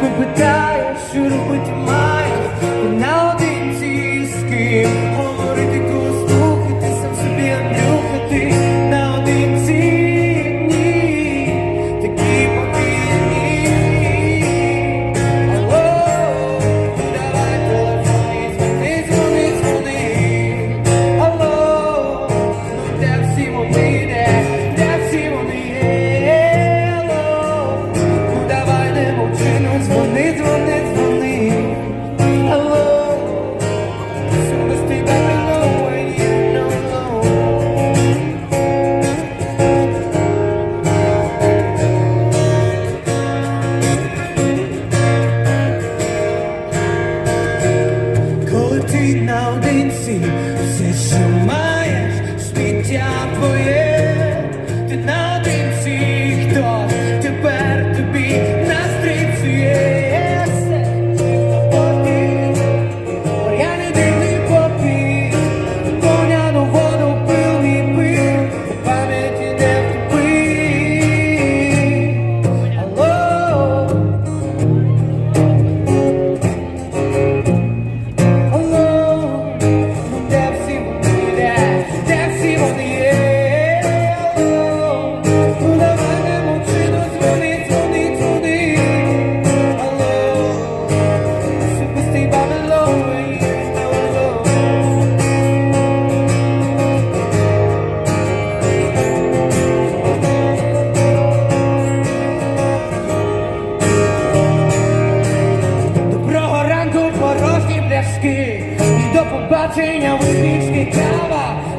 Ти попитаєш, що. for you. zamiast I do popatrzenia łysnickie kawa